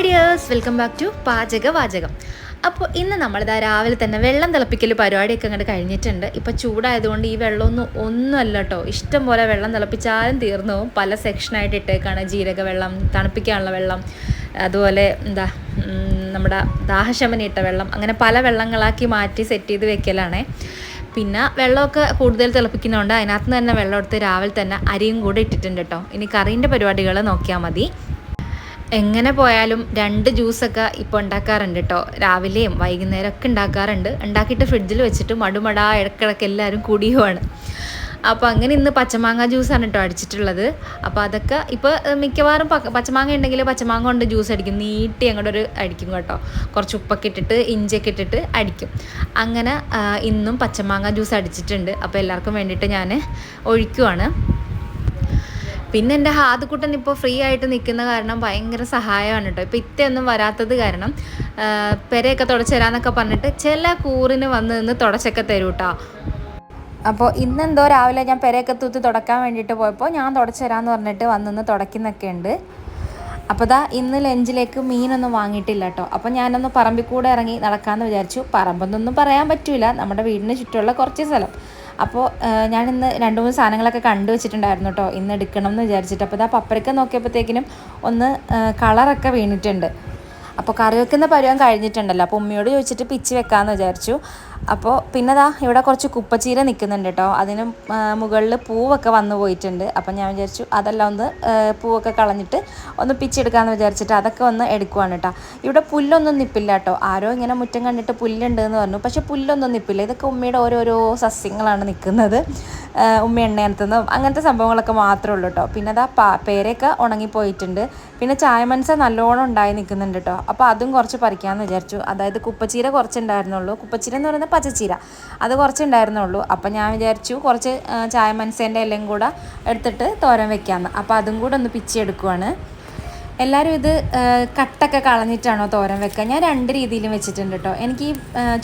Hi dears welcome back to Pachaka Vachakam. അപ്പോൾ ഇന്ന് നമ്മളിതാ രാവിലെ തന്നെ വെള്ളം തിളപ്പിക്കൽ പരിപാടിയൊക്കെ അങ്ങോട്ട് കഴിഞ്ഞിട്ടുണ്ട്. ഇപ്പോൾ ചൂടായതുകൊണ്ട് ഈ വെള്ളമൊന്നും ഒന്നുമല്ല കേട്ടോ ഇഷ്ടം പോലെ വെള്ളം തിളപ്പിച്ചാലും തീർന്നു പോകും. പല സെക്ഷനായിട്ട് ഇട്ടേക്കാണ്. ജീരക വെള്ളം തണുപ്പിക്കാനുള്ള വെള്ളം അതുപോലെ എന്താ നമ്മുടെ ദാഹശമനി ഇട്ട വെള്ളം അങ്ങനെ പല വെള്ളങ്ങളാക്കി മാറ്റി സെറ്റ് ചെയ്ത് വെക്കലാണേ. പിന്നെ വെള്ളമൊക്കെ കൂടുതൽ തിളപ്പിക്കുന്നതുകൊണ്ട് അതിനകത്ത് തന്നെ വെള്ളം എടുത്ത് രാവിലെ തന്നെ അരിയും കൂടെ ഇട്ടിട്ടുണ്ട് കേട്ടോ ഇനി കറീന്റെ പരിപാടികൾ നോക്കിയാൽ മതി. എങ്ങനെ പോയാലും രണ്ട് ജ്യൂസൊക്കെ ഇപ്പോൾ ഉണ്ടാക്കാറുണ്ട് കേട്ടോ രാവിലെയും വൈകുന്നേരം ഒക്കെ ഉണ്ടാക്കാറുണ്ട്. ഉണ്ടാക്കിയിട്ട് ഫ്രിഡ്ജിൽ വെച്ചിട്ട് മടുമടാ ഇടക്കിടക്ക് എല്ലാവരും കുടിയുമാണ് അപ്പോൾ അങ്ങനെ ഇന്ന് പച്ചമാങ്ങ ജ്യൂസാണ് കേട്ടോ അടിച്ചിട്ടുള്ളത്. അപ്പോൾ അതൊക്കെ ഇപ്പോൾ മിക്കവാറും പച്ചമാങ്ങ ഉണ്ടെങ്കിൽ പച്ചമാങ്ങ കൊണ്ട് ജ്യൂസ് അടിക്കും. നീട്ടി അങ്ങോട്ട് ഒരു അടിക്കും കേട്ടോ. കുറച്ച് ഉപ്പൊക്കെ ഇട്ടിട്ട് ഇഞ്ചിയൊക്കെ ഇട്ടിട്ട് അടിക്കും. അങ്ങനെ ഇന്നും പച്ചമാങ്ങ ജ്യൂസ് അടിച്ചിട്ടുണ്ട്. അപ്പോൾ എല്ലാവർക്കും വേണ്ടിയിട്ട് ഞാൻ ഒഴിക്കുവാണ്. പിന്നെ എന്റെ ഹാദുക്കുട്ടൻ ഇപ്പോൾ ഫ്രീ ആയിട്ട് നിൽക്കുന്ന കാരണം ഭയങ്കര സഹായമാണ് കേട്ടോ. ഇപ്പോൾ ഇത്തയൊന്നും വരാത്തത് കാരണം പെരയൊക്കെ തുടച്ചുതരാന്നൊക്കെ പറഞ്ഞിട്ട് ചില കൂറിന് വന്ന് നിന്ന് തുടച്ചൊക്കെ തരൂ കേട്ടോ. അപ്പോൾ ഇന്നെന്തോ രാവിലെ ഞാൻ പെരയൊക്കെ തൂത്ത് തുടക്കാൻ വേണ്ടിയിട്ട് പോയപ്പോൾ ഞാൻ തുടച്ച് തരാമെന്ന് പറഞ്ഞിട്ട് വന്നിന്ന് തുടയ്ക്കുന്നൊക്കെ ഉണ്ട്. അപ്പോൾ ദാ ഇന്ന് ലഞ്ചിലേക്ക് മീനൊന്നും വാങ്ങിയിട്ടില്ല കേട്ടോ. അപ്പോൾ ഞാനൊന്ന് പറമ്പിൽ കൂടെ ഇറങ്ങി നടക്കാമെന്ന് വിചാരിച്ചു. പറമ്പെന്നൊന്നും പറയാൻ പറ്റില്ല നമ്മുടെ വീടിന് ചുറ്റുമുള്ള കുറച്ച് സ്ഥലം. അപ്പോൾ ഞാൻ ഇന്ന് രണ്ട് മൂന്ന് സാധനങ്ങളൊക്കെ കണ്ടു വെച്ചിട്ടുണ്ടായിരുന്നു കേട്ടോ ഇന്ന് എടുക്കണം എന്ന് വിചാരിച്ചിട്ട്. അപ്പോൾ ഇതാ പപ്പരക്ക നോക്കിയപ്പോഴത്തേക്കിനും ഒന്ന് കളറൊക്കെ വീണിട്ടുണ്ട്. അപ്പോൾ കറി വെക്കുന്ന പരുവം കഴിഞ്ഞിട്ടുണ്ടല്ലോ. അപ്പോൾ ഉമ്മയോട് ചോദിച്ചിട്ട് പിച്ച് വെക്കാമെന്ന് വിചാരിച്ചു. അപ്പോൾ പിന്നെ ദാ ഇവിടെ കുറച്ച് കുപ്പച്ചീര നിൽക്കുന്നുണ്ട് കേട്ടോ. അതിന് മുകളിൽ പൂവൊക്കെ വന്നു പോയിട്ടുണ്ട്. അപ്പം ഞാൻ വിചാരിച്ചു അതെല്ലാം ഒന്ന് പൂവൊക്കെ കളഞ്ഞിട്ട് ഒന്ന് പിച്ചെടുക്കാമെന്ന് വിചാരിച്ചിട്ട് അതൊക്കെ ഒന്ന് എടുക്കുവാണ് കേട്ടോ. ഇവിടെ പുല്ലൊന്നും നിപ്പില്ല കേട്ടോ. ആരോ ഇങ്ങനെ മുറ്റം കണ്ടിട്ട് പുല്ലുണ്ട് എന്ന് പറഞ്ഞു. പക്ഷേ പുല്ലൊന്നും നിപ്പില്ല. ഇതൊക്കെ ഉമ്മയുടെ ഓരോരോ സസ്യങ്ങളാണ് നിൽക്കുന്നത് ഉമ്മ എണ്ണയനത്തുനിന്നും അങ്ങനത്തെ സംഭവങ്ങളൊക്കെ മാത്രമേ ഉള്ളൂ കേട്ടോ. പിന്നെ അതാ പാ പേരൊക്കെ ഉണങ്ങിപ്പോയിട്ടുണ്ട്. പിന്നെ ചായമൻസ നല്ലോണം ഉണ്ടായി നിൽക്കുന്നുണ്ട് കേട്ടോ. അപ്പോൾ അതും കുറച്ച് പറിക്കാമെന്ന് വിചാരിച്ചു. അതായത് കുപ്പച്ചീര കുറച്ചുണ്ടായിരുന്നുള്ളൂ. കുപ്പച്ചീര എന്ന് പറയുന്നത് പച്ചച്ചീര. അത് കുറച്ചുണ്ടായിരുന്നുള്ളൂ. അപ്പം ഞാൻ വിചാരിച്ചു കുറച്ച് ചായ മനസേന്റെ എല്ലാം കൂടെ എടുത്തിട്ട് തോരൻ വെക്കാമെന്ന് അപ്പോൾ അതും കൂടെ ഒന്ന് പിച്ചെടുക്കുവാണ് എല്ലാവരും ഇത് കട്ടൊക്കെ കളഞ്ഞിട്ടാണോ തോരൻ വെക്കുക? ഞാൻ രണ്ട് രീതിയിലും വെച്ചിട്ടുണ്ട് കേട്ടോ എനിക്ക് ഈ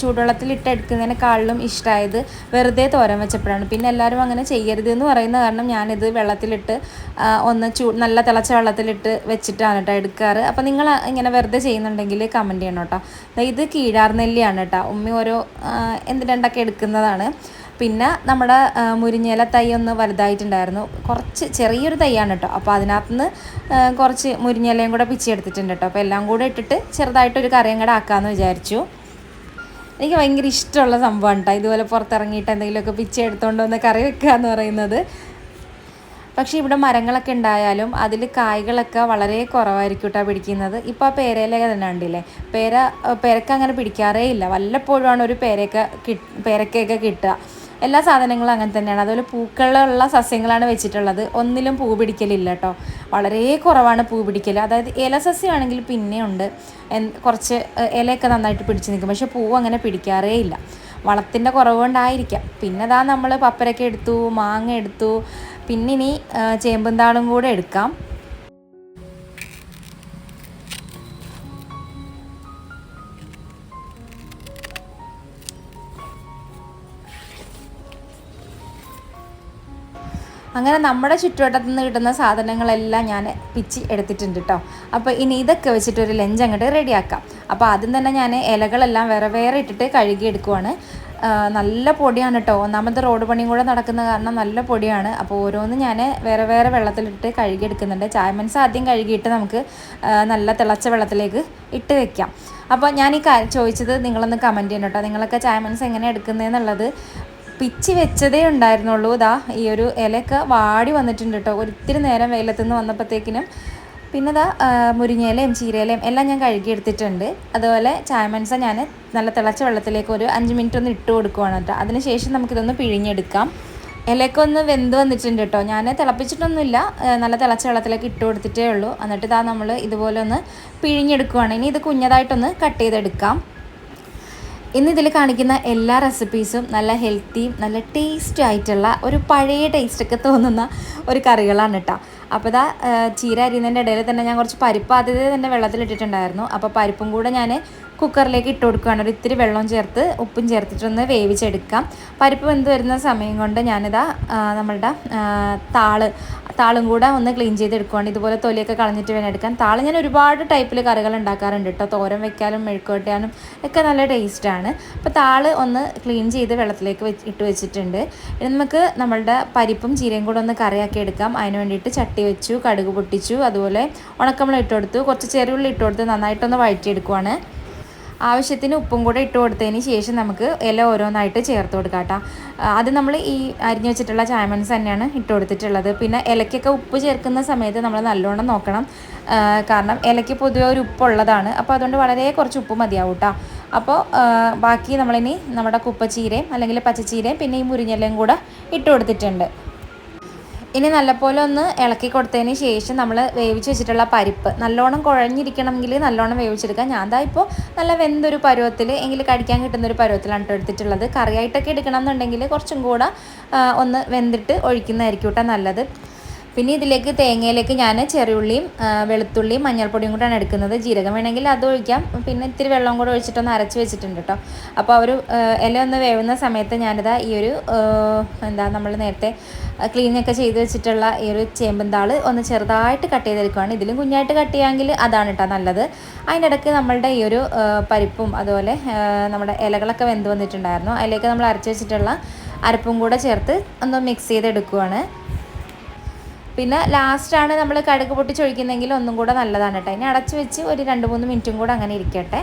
ചൂടുവെള്ളത്തിൽ ഇട്ടെടുക്കുന്നതിനേക്കാളിലും ഇഷ്ടമായത് വെറുതെ തോരൻ വെച്ചപ്പോഴാണ്. പിന്നെ എല്ലാവരും അങ്ങനെ ചെയ്യരുത് എന്ന് പറയുന്ന കാരണം ഞാനിത് വെള്ളത്തിലിട്ട് ഒന്ന് ചൂ നല്ല തിളച്ച വെള്ളത്തിലിട്ട് വെച്ചിട്ടാണ് കേട്ടോ എടുക്കാറ്. അപ്പോൾ നിങ്ങൾ ഇങ്ങനെ വെറുതെ ചെയ്യുന്നുണ്ടെങ്കിൽ കമന്റ് ചെയ്യണം കേട്ടോ ഇത് കീഴാർനെല്ലിയാണ് കേട്ടോ ഉമ്മി ഓരോ ആ, എന്ത് രണ്ടൊക്കെ എടുക്കുന്നതാണ്. പിന്നെ നമ്മുടെ മുരിങ്ങയില തൈ ഒന്ന് വലുതായിട്ടുണ്ടായിരുന്നു. കുറച്ച് ചെറിയൊരു തൈയാണ് കേട്ടോ. അപ്പോൾ അതിനകത്ത് നിന്ന് കുറച്ച് മുരിങ്ങയിലയും കൂടെ പിച്ചെടുത്തിട്ടുണ്ട് കേട്ടോ. അപ്പോൾ എല്ലാം കൂടെ ഇട്ടിട്ട് ചെറുതായിട്ടൊരു കറിയും കൂടെ ആക്കാമെന്ന് വിചാരിച്ചു. എനിക്ക് ഭയങ്കര ഇഷ്ടമുള്ള സംഭവമാണ് കേട്ടോ. ഇതുപോലെ പുറത്തിറങ്ങിയിട്ട് എന്തെങ്കിലുമൊക്കെ പിച്ചി എടുത്തുകൊണ്ട് വന്ന് കറി വെക്കുക എന്ന് പറയുന്നത്. പക്ഷേ ഇവിടെ മരങ്ങളൊക്കെ ഉണ്ടായാലും അതിൽ കായ്കളൊക്കെ വളരെ കുറവായിരിക്കും കേട്ടോ പിടിക്കുന്നത്. ഇപ്പോൾ ആ പേരയിലൊക്കെ തന്നെ ഉണ്ടല്ലേ പേര പേരക്ക അങ്ങനെ പിടിക്കാറേ ഇല്ല. വല്ലപ്പോഴുമാണ് ഒരു പേരക്ക കിട്ട് പേരക്കയൊക്കെ കിട്ടുക. എല്ലാ സാധനങ്ങളും അങ്ങനെ തന്നെയാണ്. അതുപോലെ പൂക്കളുള്ള സസ്യങ്ങളാണ് വെച്ചിട്ടുള്ളത്. ഒന്നിലും പൂ പിടിക്കലില്ല കേട്ടോ വളരെ കുറവാണ് പൂ പിടിക്കൽ അതായത് ഇല സസ്യമാണെങ്കിൽ പിന്നെയുണ്ട് കുറച്ച് ഇലയൊക്കെ നന്നായിട്ട് പിടിച്ച് നിൽക്കും. പക്ഷേ പൂവ് അങ്ങനെ പിടിക്കാറേ ഇല്ല. വളത്തിന്റെ കുറവ് കൊണ്ടായിരിക്കാം പിന്നെ അതാ നമ്മൾ പപ്പരക്ക എടുത്തു മാങ്ങ എടുത്തു പിന്നെ ഇനി ആ, ചേമ്പും താളും കൂടെ എടുക്കാം. അങ്ങനെ നമ്മുടെ ചുറ്റുവട്ടത്തു നിന്ന് കിട്ടുന്ന സാധനങ്ങളെല്ലാം ഞാൻ പിച്ചി എടുത്തിട്ടുണ്ട് കേട്ടോ അപ്പോൾ ഇനി ഇതൊക്കെ വെച്ചിട്ട് ഒരു ലഞ്ച് അങ്ങോട്ട് റെഡിയാക്കാം. അപ്പോൾ ആദ്യം തന്നെ ഞാൻ ഇലകളെല്ലാം വേറെ വേറെ ഇട്ടിട്ട് കഴുകി എടുക്കുവാണ്. നല്ല പൊടിയാണ് കേട്ടോ ഒന്നാമത്തെ റോഡ് പണിയും കൂടെ നടക്കുന്ന കാരണം നല്ല പൊടിയാണ്. അപ്പോൾ ഓരോന്ന് ഞാൻ വേറെ വേറെ വെള്ളത്തിലിട്ട് കഴുകിയെടുക്കുന്നുണ്ട് ചായമൻസ് ആദ്യം കഴുകിയിട്ട് നമുക്ക് നല്ല തിളച്ച വെള്ളത്തിലേക്ക് ഇട്ട് വെക്കാം. അപ്പോൾ ഞാൻ ഈ ചോദിച്ചത് നിങ്ങളൊന്ന് കമന്റ് ചെയ്യണം കേട്ടോ നിങ്ങളൊക്കെ ചായമൻസ് എങ്ങനെ എടുക്കുന്നതെന്നുള്ളത് പിച്ചി വെച്ചതേ ഉണ്ടായിരുന്നുള്ളൂ. ഇതാ ഈ ഒരു ഇലയൊക്കെ വാടി വന്നിട്ടുണ്ട് കേട്ടോ ഒരിത്തിരി നേരം വെയിലത്തു നിന്ന് വന്നപ്പോഴത്തേക്കിനും പിന്നെ ഇതാ മുരിങ്ങയിലയും ചീരയിലയും എല്ലാം ഞാൻ കഴുകിയെടുത്തിട്ടുണ്ട്. അതുപോലെ ചായമൻസ ഞാൻ നല്ല തിളച്ച വെള്ളത്തിലേക്ക് ഒരു അഞ്ച് മിനിറ്റ് ഒന്ന് ഇട്ട് കൊടുക്കുവാണ് കേട്ടോ അതിനുശേഷം നമുക്കിതൊന്ന് പിഴിഞ്ഞെടുക്കാം. ഇലയൊക്കെ ഒന്ന് വെന്ത് വന്നിട്ടുണ്ട് കേട്ടോ ഞാൻ തിളപ്പിച്ചിട്ടൊന്നുമില്ല. നല്ല തിളച്ച വെള്ളത്തിലേക്ക് ഇട്ട് കൊടുത്തിട്ടേ ഉള്ളൂ. എന്നിട്ട് ഇതാ നമ്മൾ ഇതുപോലെ ഒന്ന് പിഴിഞ്ഞെടുക്കുവാണ്. ഇനി ഇത് കുഞ്ഞതായിട്ടൊന്ന് കട്ട് ചെയ്തെടുക്കാം. ഇന്ന് ഇതിൽ കാണിക്കുന്ന എല്ലാ റെസിപ്പീസും നല്ല ഹെൽത്തിയും നല്ല ടേസ്റ്റി ആയിട്ടുള്ള ഒരു പഴയ ടേസ്റ്റൊക്കെ തോന്നുന്ന ഒരു കറികളാണ് കേട്ടോ അപ്പോൾ ഇതാ ചീര അരിയുന്നതിന്റെ ഇടയിൽ തന്നെ ഞാൻ കുറച്ച് പരിപ്പ് ആദ്യത്തെ തന്നെ വെള്ളത്തിലിട്ടിട്ടുണ്ടായിരുന്നു അപ്പോൾ പരിപ്പും കൂടെ ഞാൻ കുക്കറിലേക്ക് ഇട്ട് കൊടുക്കുകയാണ്. ഒരു ഇത്തിരി വെള്ളം ചേർത്ത് ഉപ്പും ചേർത്തിട്ടൊന്ന് വേവിച്ചെടുക്കാം. പരിപ്പ് വെന്ത് വരുന്ന സമയം കൊണ്ട് ഞാനിതാ നമ്മളുടെ താൾ താളും കൂടെ ഒന്ന് ക്ലീൻ ചെയ്തെടുക്കുകയാണ് ഇതുപോലെ തൊലിയൊക്കെ കളഞ്ഞിട്ട് വേണം എടുക്കാൻ. താൾ ഞാൻ ഒരുപാട് ടൈപ്പിൽ കറികൾ ഉണ്ടാക്കാറുണ്ട് കേട്ടോ തോരൻ വെക്കാനും മെഴുക്കുവെട്ടാനും ഒക്കെ നല്ല ടേസ്റ്റാണ് അപ്പോൾ താൾ ഒന്ന് ക്ലീൻ ചെയ്ത് വെള്ളത്തിലേക്ക് വെച്ച് ഇട്ട് വെച്ചിട്ടുണ്ട്. ഇനി നമുക്ക് നമ്മളുടെ പരിപ്പും ചീരയും കൂടെ ഒന്ന് കറിയാക്കി എടുക്കാം. അതിന് വേണ്ടിയിട്ട് ചട്ടി വെച്ചു കടുക് പൊട്ടിച്ചു അതുപോലെ ഉണക്കമുളക് ഇട്ട് കൊടുത്തു. കുറച്ച് ചെറുള്ളി ഇട്ട് കൊടുത്ത് നന്നായിട്ടൊന്ന് വഴറ്റിയെടുക്കുവാണ്. ആവശ്യത്തിന് ഉപ്പും കൂടെ ഇട്ട് കൊടുത്തതിന് ശേഷം നമുക്ക് ഇല ഓരോന്നായിട്ട് ചേർത്ത് കൊടുക്കാം കേട്ടോ. അത് നമ്മൾ ഈ അരിഞ്ഞു വെച്ചിട്ടുള്ള ചായമൺസ് തന്നെയാണ് ഇട്ട് കൊടുത്തിട്ടുള്ളത്. പിന്നെ ഇലയ്ക്കൊക്കെ ഉപ്പ് ചേർക്കുന്ന സമയത്ത് നമ്മൾ നല്ലോണം നോക്കണം. കാരണം ഇലയ്ക്ക് പൊതുവെ ഒരു ഉപ്പുള്ളതാണ്. അപ്പോൾ അതുകൊണ്ട് വളരെ കുറച്ച് ഉപ്പ് മതിയാവും കേട്ടോ. അപ്പോൾ ബാക്കി നമ്മളിനി നമ്മുടെ കുപ്പച്ചീരയും അല്ലെങ്കിൽ പച്ചച്ചീരയും പിന്നെ ഈ മുരിഞ്ഞലയും കൂടെ ഇട്ട് കൊടുത്തിട്ടുണ്ട്. ഇനി നല്ലപോലെ ഒന്ന് ഇളക്കി കൊടുത്തതിന് ശേഷം നമ്മൾ വേവിച്ച് വെച്ചിട്ടുള്ള പരിപ്പ്. നല്ലോണം കുഴഞ്ഞിരിക്കണമെങ്കിൽ നല്ലോണം വേവിച്ചെടുക്കാം ഞാൻ ദാ ഇപ്പോൾ നല്ല വെന്തൊരു പരുവത്തിൽ എങ്കിൽ കടിക്കാൻ കിട്ടുന്ന ഒരു പരുവത്തിലാണ് കേട്ടോ എടുത്തിട്ടുള്ളത്. കറിയായിട്ടൊക്കെ എടുക്കണം എന്നുണ്ടെങ്കിൽ കുറച്ചും കൂടെ ഒന്ന് വെന്തിട്ട് ഒഴിക്കുന്നതായിരിക്കും കേട്ടോ നല്ലത്. പിന്നെ ഇതിലേക്ക് തേങ്ങയിലേക്ക് ഞാൻ ചെറിയുള്ളിയും വെളുത്തുള്ളിയും മഞ്ഞൾപ്പൊടിയും കൂടെയാണ് എടുക്കുന്നത്. ജീരകം വേണമെങ്കിൽ അത് ഒഴിക്കാം. പിന്നെ ഇത്തിരി വെള്ളം കൂടെ ഒഴിച്ചിട്ടൊന്ന് അരച്ച് വെച്ചിട്ടുണ്ട് കേട്ടോ അപ്പോൾ അവർ ഇല ഒന്ന് വേവുന്ന സമയത്ത് ഞാനിതാ ഈ ഒരു എന്താ നമ്മൾ നേരത്തെ ക്ലീനൊക്കെ ചെയ്ത് വെച്ചിട്ടുള്ള ഈ ഒരു ചേമ്പന്താൾ ഒന്ന് ചെറുതായിട്ട് കട്ട് ചെയ്തെടുക്കുകയാണ് ഇതിലും കുഞ്ഞായിട്ട് കട്ട് ചെയ്യാമെങ്കിൽ അതാണ് കേട്ടോ നല്ലത്. അതിനിടയ്ക്ക് നമ്മളുടെ ഈ ഒരു പരിപ്പും അതുപോലെ നമ്മുടെ ഇലകളൊക്കെ വെന്ത് വന്നിട്ടുണ്ടായിരുന്നു. അതിലേക്ക് നമ്മൾ അരച്ച് വെച്ചിട്ടുള്ള അരപ്പും കൂടെ ചേർത്ത് ഒന്ന് മിക്സ് ചെയ്തെടുക്കുവാണ്. പിന്നെ ലാസ്റ്റാണ് നമ്മൾ കടുക് പൊട്ടിച്ചൊഴിക്കുന്നതെങ്കിൽ ഒന്നും കൂടെ നല്ലതാണ് കേട്ടോ. ഇനി അടച്ചു വെച്ച് ഒരു രണ്ട് മൂന്ന് മിനിറ്റും കൂടെ അങ്ങനെ ഇരിക്കട്ടെ.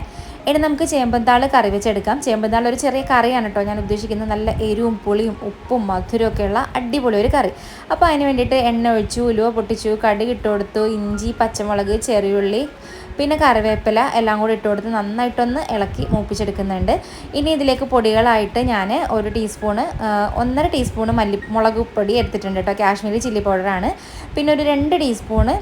ഇനി നമുക്ക് ചേമ്പന്താൾ കറി വെച്ചെടുക്കാം. ചേമ്പന്താൾ ഒരു ചെറിയ കറിയാണ് കേട്ടോ. ഞാൻ ഉദ്ദേശിക്കുന്നത് നല്ല എരിവും പുളിയും ഉപ്പും മധുരവും ഉള്ള അടിപൊളി ഒരു കറി. അപ്പോൾ അതിന് വേണ്ടിയിട്ട് എണ്ണ ഒഴിച്ചു ഉലുവ പൊട്ടിച്ചു കടി ഇട്ട് കൊടുത്തു ഇഞ്ചി പച്ചമുളക് ചെറിയുള്ളി പിന്നെ കറിവേപ്പില എല്ലാം കൂടി ഇട്ട് കൊടുത്ത് നന്നായിട്ടൊന്ന് ഇളക്കി മൂപ്പിച്ചെടുക്കുന്നുണ്ട്. ഇനി ഇതിലേക്ക് പൊടികളായിട്ട് ഞാൻ ഒരു ടീസ്പൂണ് ഒന്നര ടീസ്പൂണ് മല്ലി മുളക് പൊടി എടുത്തിട്ടുണ്ട് കേട്ടോ. കാശ്മീരി ചില്ലി പൗഡറാണ്. പിന്നെ ഒരു രണ്ട് ടീസ്പൂണ്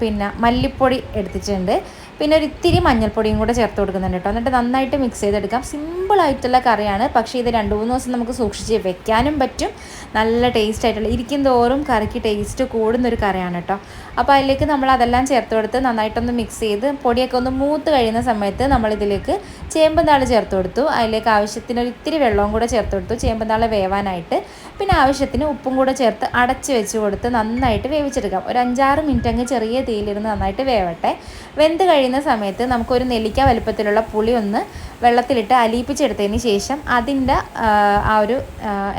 പിന്നെ മല്ലിപ്പൊടി എടുത്തിട്ടുണ്ട്. പിന്നെ ഒരു ഇത്തിരി മഞ്ഞൾപ്പൊടിയും കൂടെ ചേർത്ത് കൊടുക്കുന്നുണ്ട് കേട്ടോ. എന്നിട്ട് നന്നായിട്ട് മിക്സ് ചെയ്തെടുക്കാം. സിമ്പിളായിട്ടുള്ള കറിയാണ്. പക്ഷേ ഇത് രണ്ട് മൂന്ന് ദിവസം നമുക്ക് സൂക്ഷിച്ച് വെക്കാനും പറ്റും. നല്ല ടേസ്റ്റ് ആയിട്ടുള്ള ഇരിക്കും തോറും കറിക്ക് ടേസ്റ്റ് കൂടുന്നൊരു കറിയാണ് കേട്ടോ. അപ്പോൾ അതിലേക്ക് നമ്മൾ അതെല്ലാം ചേർത്ത് കൊടുത്ത് നന്നായിട്ടൊന്ന് മിക്സ് ചെയ്ത് പൊടിയൊക്കെ ഒന്ന് മൂത്ത് കഴിയുന്ന സമയത്ത് നമ്മളിതിലേക്ക് ചേമ്പന്താൾ ചേർത്ത് കൊടുത്തു. അതിലേക്ക് ആവശ്യത്തിന് ഒരു ഇത്തിരി വെള്ളവും കൂടെ ചേർത്ത് കൊടുത്തു. ചേമ്പന്താൾ വേവാനായിട്ട് പിന്നെ ആവശ്യത്തിന് ഉപ്പും കൂടെ ചേർത്ത് അടച്ച് വെച്ച് കൊടുത്ത് നന്നായിട്ട് വേവിച്ചെടുക്കാം. ഒരു അഞ്ചാറ് മിനിറ്റ് അങ്ങ് ചെറിയ തീയിലിരുന്ന് നന്നായിട്ട് വേവട്ടെ. വെന്ത് കഴിയുന്ന സമയത്ത് നമുക്കൊരു നെല്ലിക്ക വലുപ്പത്തിലുള്ള പുളി ഒന്ന് വെള്ളത്തിലിട്ട് അലിയിപ്പിച്ചെടുത്തതിന് ശേഷം അതിന്റെ ആ ഒരു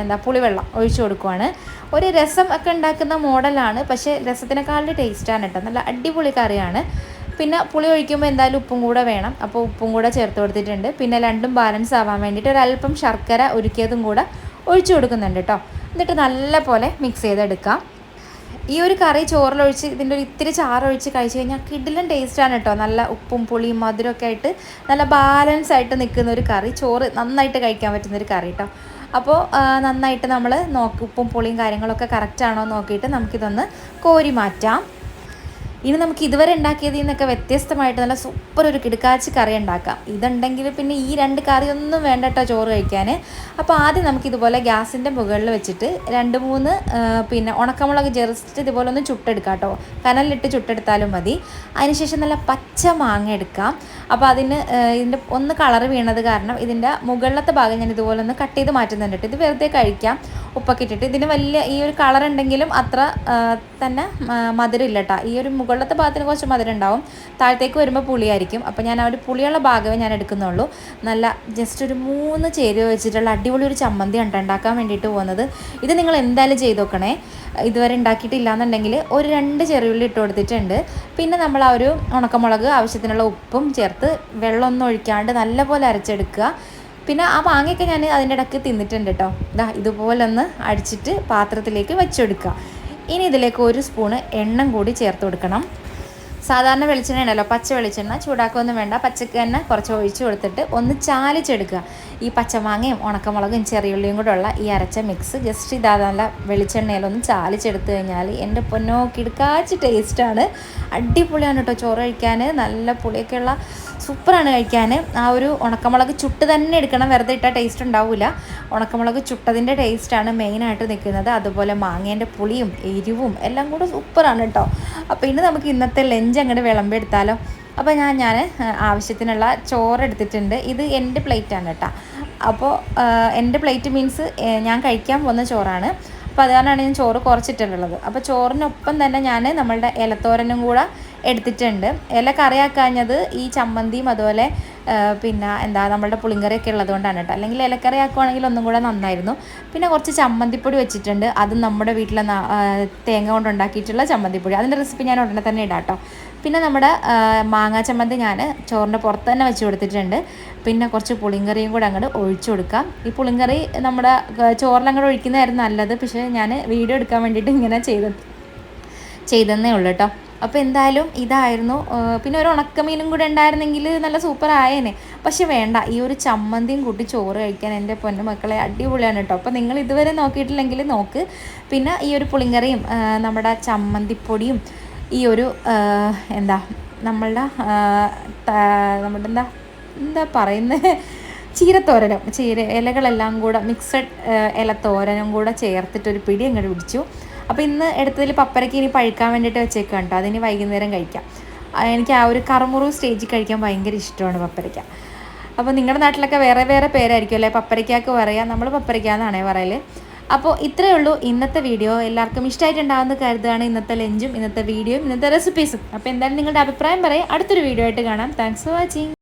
എന്താ പുളിവെള്ളം ഒഴിച്ചു കൊടുക്കുവാണ്. ഒരു രസം ഒക്കെ ഉണ്ടാക്കുന്ന മോഡലാണ് പക്ഷേ രസത്തിനേക്കാളും ടേസ്റ്റാണ് കേട്ടോ. നല്ല അടിപൊളി കറിയാണ്. പിന്നെ പുളി ഒഴിക്കുമ്പോൾ എന്തായാലും ഉപ്പും കൂടെ വേണം. അപ്പോൾ ഉപ്പും കൂടെ ചേർത്ത് കൊടുത്തിട്ടുണ്ട്. പിന്നെ രണ്ടും ബാലൻസ് ആവാൻ വേണ്ടിയിട്ട് ഒരല്പം ശർക്കര ഒരുക്കിയതും കൂടെ ഒഴിച്ചു കൊടുക്കുന്നുണ്ട് കേട്ടോ. എന്നിട്ട് നല്ല പോലെ മിക്സ് ചെയ്തെടുക്കാം. ഈ ഒരു കറി ചോറിലൊഴിച്ച് ഇതിന്റെ ഒരു ഇത്തിരി ചാറൊഴിച്ച് കഴിച്ച് കഴിഞ്ഞാൽ കിടിലും ടേസ്റ്റാണ് കേട്ടോ നല്ല ഉപ്പും പുളിയും മധുരമൊക്കെ ആയിട്ട് നല്ല ബാലൻസ് ആയിട്ട് നിൽക്കുന്ന ഒരു കറി. ചോറ് നന്നായിട്ട് കഴിക്കാൻ പറ്റുന്ന ഒരു കറി കേട്ടോ അപ്പോൾ നന്നായിട്ട് നമ്മൾ നോക്കി ഉപ്പും പുളിയും കാര്യങ്ങളൊക്കെ കറക്റ്റാണോ നോക്കിയിട്ട് നമുക്കിതൊന്ന് കോരി മാറ്റാം. ഇനി നമുക്ക് ഇതുവരെ ഉണ്ടാക്കിയതിൽ നിന്നൊക്കെ വ്യത്യസ്തമായിട്ട് നല്ല സൂപ്പർ ഒരു കിടുക്കാച്ചി കറി ഉണ്ടാക്കാം. ഇതുണ്ടെങ്കിൽ പിന്നെ ഈ രണ്ട് കറിയൊന്നും വേണ്ട കേട്ടോ ചോറ് കഴിക്കാൻ. അപ്പോൾ ആദ്യം നമുക്ക് ഇതുപോലെ ഗ്യാസിന്റെ മുകളിൽ വെച്ചിട്ട് രണ്ട് മൂന്ന് പിന്നെ ഉണക്കമുളക് ജസ്റ്റ് ഇതുപോലെ ഒന്ന് ചുട്ടെടുക്കാം കേട്ടോ കനലിലിട്ട് ചുട്ടെടുത്താലും മതി. അതിനുശേഷം നല്ല പച്ച മാങ്ങ എടുക്കാം. അപ്പോൾ അതിന് ഇതിന്റെ ഒന്ന് കളറ് വീണത് കാരണം ഇതിന്റെ മുകളിലത്തെ ഭാഗം ഞാൻ ഇതുപോലെ ഒന്ന് കട്ട് ചെയ്ത് മാറ്റുന്നുണ്ട് ഇത് വെറുതെ കഴിക്കാം. ഉപ്പൊക്കെ ഇട്ടിട്ട്. ഇതിന് വലിയ ഈ ഒരു കളർ ഉണ്ടെങ്കിലും അത്ര തന്നെ മധുരം ഇല്ല കേട്ടോ ഈ ഒരു മുകളിലത്തെ ഭാഗത്തിന് കുറച്ച് മധുരം ഉണ്ടാവും. താഴത്തേക്ക് വരുമ്പോൾ പുളിയായിരിക്കും. അപ്പോൾ ഞാൻ ആ ഒരു പുളിയുള്ള ഭാഗമേ ഞാൻ എടുക്കുന്നുള്ളൂ. നല്ല ജസ്റ്റ് ഒരു മൂന്ന് ചേരുവ വെച്ചിട്ടുള്ള അടിപൊളി ഒരു ചമ്മന്തി ഉണ്ട് ഉണ്ടാക്കാൻ വേണ്ടിയിട്ട് പോകുന്നത്. ഇത് നിങ്ങൾ എന്തായാലും ചെയ്ത് നോക്കണേ. ഇതുവരെ ഉണ്ടാക്കിയിട്ടില്ല എന്നുണ്ടെങ്കിൽ ഒരു രണ്ട് ചെറിയുള്ളി ഇട്ട് കൊടുത്തിട്ടുണ്ട്. പിന്നെ നമ്മൾ ആ ഒരു ഉണക്കമുളക് ആവശ്യത്തിനുള്ള ഉപ്പും ചേർത്ത് വെള്ളമൊന്നും ഒഴിക്കാണ്ട് നല്ലപോലെ അരച്ചെടുക്കുക. പിന്നെ ആ മാങ്ങയൊക്കെ ഞാൻ അതിന്റെ ഇടയ്ക്ക് തിന്നിട്ടുണ്ട് കേട്ടോ. ഇതാ ഇതുപോലെ ഒന്ന് അടിച്ചിട്ട് പാത്രത്തിലേക്ക് വെച്ചെടുക്കുക. ഇനി ഇതിലേക്ക് ഒരു സ്പൂണ് എണ്ണം കൂടി ചേർത്ത് കൊടുക്കണം. സാധാരണ വെളിച്ചെണ്ണ ഉണ്ടല്ലോ പച്ച വെളിച്ചെണ്ണ ചൂടാക്കുകയൊന്നും വേണ്ട. പച്ചക്ക് തന്നെ കുറച്ച് ഒഴിച്ചു കൊടുത്തിട്ട് ഒന്ന് ചാലിച്ചെടുക്കുക. ഈ പച്ചമാങ്ങയും ഉണക്കമുളകും ചെറിയുള്ളിയും കൂടെ ഉള്ള ഈ അരച്ച മിക്സ് ജസ്റ്റ് ഇതാ നല്ല വെളിച്ചെണ്ണയിലൊന്ന് ചാലിച്ചെടുത്തു കഴിഞ്ഞാൽ എന്റെ പൊന്നോ കിടക്കാച്ച് ടേസ്റ്റാണ് അടിപൊളിയാണ് കേട്ടോ ചോറ് കഴിക്കാൻ. നല്ല പുളിയൊക്കെയുള്ള സൂപ്പറാണ് കഴിക്കാൻ. ആ ഒരു ഉണക്കമുളക് ചുട്ട് തന്നെ എടുക്കണം. വെറുതെ ഇട്ടാൽ ടേസ്റ്റ് ഉണ്ടാവില്ല ഉണക്കമുളക് ചുട്ടതിന്റെ ടേസ്റ്റാണ് മെയിനായിട്ട് നിൽക്കുന്നത്. അതുപോലെ മാങ്ങേന്റെ പുളിയും എരിവും എല്ലാം കൂടെ സൂപ്പറാണ് കേട്ടോ. അപ്പോൾ ഇനി നമുക്ക് ഇന്നത്തെ ലഞ്ച് അങ്ങോട്ട് വിളമ്പെടുത്താലോ അപ്പോൾ ഞാൻ ഞാൻ ആവശ്യത്തിനുള്ള ചോറ് എടുത്തിട്ടുണ്ട്. ഇത് എന്റെ പ്ലേറ്റാണ് കേട്ടോ. അപ്പോൾ എന്റെ പ്ലേറ്റ് മീൻസ് ഞാൻ കഴിക്കാൻ പോകുന്ന ചോറാണ്. അപ്പോൾ അതുകാരണമാണ് ഞാൻ ചോറ് കുറച്ചിട്ടുള്ളത് അപ്പോൾ ചോറിനൊപ്പം തന്നെ ഞാൻ നമ്മളുടെ ഇലത്തോരനും കൂടെ എടുത്തിട്ടുണ്ട്. ഇല കറിയാക്കാഞ്ഞത് ഈ ചമ്മന്തിയും അതുപോലെ പിന്നെ എന്താ നമ്മളുടെ പുളിങ്കറിയൊക്കെ ഉള്ളതുകൊണ്ടാണ് കേട്ടോ. അല്ലെങ്കിൽ ഇലക്കറി ആക്കുവാണെങ്കിൽ ഒന്നും കൂടെ നന്നായിരുന്നു. പിന്നെ കുറച്ച് ചമ്മന്തിപ്പൊടി വെച്ചിട്ടുണ്ട്. അത് നമ്മുടെ വീട്ടിലെ തേങ്ങ കൊണ്ട് ഉണ്ടാക്കിയിട്ടുള്ള ചമ്മന്തിപ്പൊടി. അതിന്റെ റെസിപ്പി ഞാൻ ഉടനെ തന്നെ ഇടാട്ടോ പിന്നെ നമ്മുടെ മാങ്ങാ ചമ്മന്തി ഞാൻ ചോറിന്റെ പുറത്ത് തന്നെ വെച്ച് കൊടുത്തിട്ടുണ്ട്. പിന്നെ കുറച്ച് പുളിങ്കറിയും കൂടെ അങ്ങോട്ട് ഒഴിച്ചു കൊടുക്കാം. ഈ പുളിങ്കറി നമ്മുടെ ചോറിലങ്ങോട്ട് ഒഴിക്കുന്നതായിരുന്നു നല്ലത്. പക്ഷേ ഞാൻ വീഡിയോ എടുക്കാൻ വേണ്ടിയിട്ട് ഇങ്ങനെ ചെയ്ത് ചെയ്തെന്നേ ഉള്ളൂ കേട്ടോ. അപ്പോൾ എന്തായാലും ഇതായിരുന്നു. പിന്നെ ഒരു ഉണക്കമീനും കൂടെ ഉണ്ടായിരുന്നെങ്കിൽ നല്ല സൂപ്പർ ആയേനെ. പക്ഷെ വേണ്ട ഈ ഒരു ചമ്മന്തിയും കൂട്ടി ചോറ് കഴിക്കാൻ എന്റെ പൊന്നു മക്കളെ അടിപൊളിയാണ് കേട്ടോ അപ്പോൾ നിങ്ങൾ ഇതുവരെ നോക്കിയിട്ടില്ലെങ്കിൽ നോക്ക്. പിന്നെ ഈ ഒരു പുളിങ്കറിയും നമ്മുടെ ചമ്മന്തിപ്പൊടിയും ഈ ഒരു എന്താ നമ്മളുടെ നമ്മുടെ എന്താ എന്താ പറയുന്നത് ചീരത്തോരനും ചീര ഇലകളെല്ലാം കൂടെ മിക്സഡ് ഇലത്തോരനും കൂടെ ചേർത്തിട്ടൊരു പിടി അങ്ങോട്ട് പിടിച്ചു. അപ്പോൾ ഇന്ന് എടുത്തതിൽ പപ്പരയ്ക്ക് ഇനി പഴുക്കാൻ വേണ്ടിയിട്ട് വെച്ചേക്കാം കേട്ടോ. അതിന് വൈകുന്നേരം കഴിക്കാം. എനിക്ക് ആ ഒരു കറുമുറു സ്റ്റേജിൽ കഴിക്കാൻ ഭയങ്കര ഇഷ്ടമാണ് പപ്പരയ്ക്ക. അപ്പോൾ നിങ്ങളുടെ നാട്ടിലൊക്കെ വേറെ വേറെ പേരായിരിക്കും അല്ലേ? പപ്പരയ്ക്കാക്ക് പറയാം. നമ്മൾ പപ്പരയ്ക്ക എന്നാണേ പറയൽ. അപ്പോൾ ഇത്രയേ ഉള്ളൂ ഇന്നത്തെ വീഡിയോ. എല്ലാവർക്കും ഇഷ്ടമായിട്ടുണ്ടാവുന്ന കരുതുകയാണ് ഇന്നത്തെ ലഞ്ചും ഇന്നത്തെ വീഡിയോയും ഇന്നത്തെ റെസിപ്പീസും അപ്പോൾ എന്തായാലും നിങ്ങളുടെ അഭിപ്രായം പറയാം. അടുത്തൊരു വീഡിയോ ആയിട്ട് കാണാം. Thanks for watching